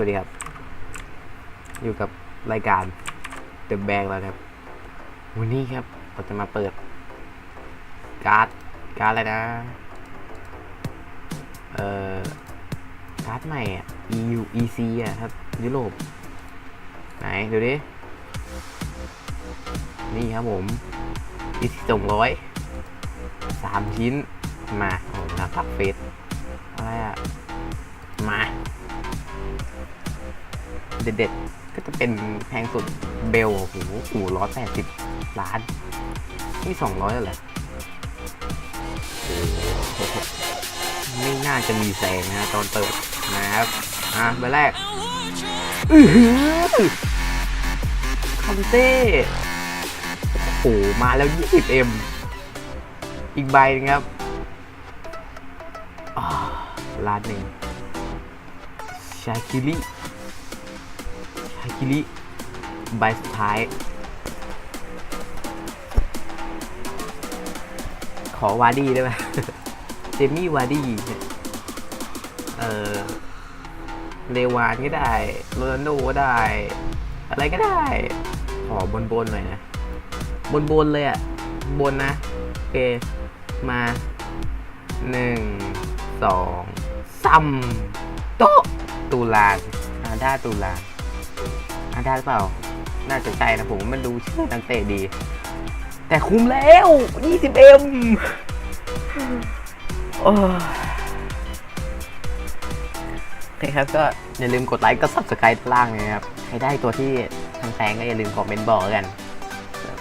วัสดีครับ อยู่กับรายการ The Bang แล้วครับ วันนี้ครับเราจะมาเปิด การ์ด การ์ดอะไรนะ เอ่อ การ์ดใหม่อะ EU EC อะครับ ยุโรป ไหน ดูดิ นี่ครับผม EC สองร้อยสามชิ้น มาโอ้โหน้าปักเฟสอะไรอะ มา เด็ดๆ ก็จะเป็นแพงสุดเบลโอ้โหโอ้ร้อยแปดสิบล้าน นี่สองร้อยแล้วเหรอโอ้โหไม่น่าจะมีแสงนะตอนเปิดนะครับ อะใบแรก อือหือคอนเต้โอ้โหมาแล้ว 20M อีกใบนึงครับอ่าล้านหนึ่งชาคิริ ชาคิริใบสุดท้าย ขอวาร์ดี้ได้ไหมเจมี่วาร์ดี้เออเลวานก็ได้โรนัลโดก็ได้ อะไรก็ได้ ขอบนบนหน่อยนะ บนบนเลยอะบนนะโอเคมาหนึ่งสองซ้ำโตตูลานอาด้าตูลา นอาด้หรือเปล่า น่าจะใช่นะผมมันดูชื่อนักเตะดี แต่คุ้มแล้ว 20M โอ้ยโอเคครับก็อย่าลืมกดไลค์กด subscribe ล่างนะครับใครได้ตัวที่ทางแพงก็อย่าลืมคอมเมนต์บอกกัน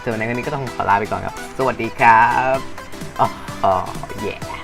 ส่วนในวันนี้ก็ต้องขอลาไปก่อนครับ สวัสดีครับอ๋ออ๋อแย่